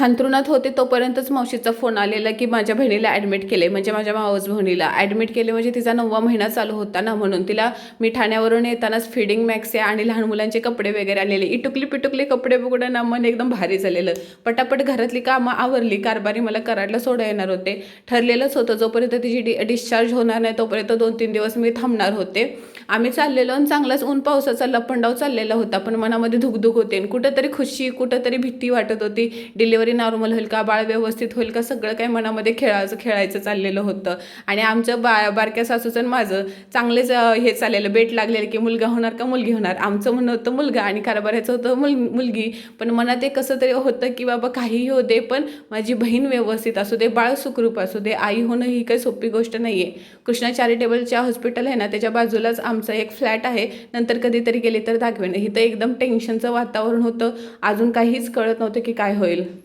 अंथरुणात होते तोपर्यंतच मावशीचा फोन आलेला की माझ्या बहिणीला ॲडमिट केले. म्हणजे माझ्या मावस बहिणीला ॲडमिट केले म्हणजे तिचा नववा महिना चालू होता ना म्हणून. तिला मी ठाण्यावरून येतानाच फिडिंग मॅक्स आहे आणि लहान मुलांचे कपडे वगैरे आलेले इटुकली पिटुकले कपडे बघून ना मन एकदम भारी झालेलं. पटापट घरातली कामं आवरली. कारभारी मला कराडला सोडा येणार होते. ठरलेलंच होतं जोपर्यंत तिची डि डिस्चार्ज होणार नाही तोपर्यंत दोन तीन दिवस मी थांबणार होते. आम्ही चाललेलो आणि चांगलाच ऊन पावसाचा लपंडाव चाललेला होता पण मनामध्ये धुकधुक होते आणि कुठंतरी खुशी कुठंतरी भीती वाटत होती. डिलिव्हरी नॉर्मल होईल का बाळ व्यवस्थित होईल का सगळं काही मनामध्ये खेळायचं खेळायचं चाललेलं होतं. आणि आमचं बा बारक्या सासूचं आणि माझं चांगलेच हे चाललेलं बेट लागलेलं की मुलगा होणार का मुलगी होणार? आमचं म्हणणं होतं मुलगा आणि कारभाराचं होतं मुल मुलगी. पण मनात एक कसं तरी होतं की बाबा काहीही हो दे पण माझी बहीण व्यवस्थित असू दे बाळ सुखरूप असू दे आई होणं ही काही सोपी गोष्ट नाही आहे कृष्णा चॅरिटेबलच्या हॉस्पिटल आहे ना त्याच्या बाजूलाच आम आमचा एक फ्लॅट आहे. नंतर कधीतरी गेले तर दाखवेन. इथं एकदम टेन्शनचं वातावरण होतं. अजून काहीच कळत नव्हतं की काय होईल.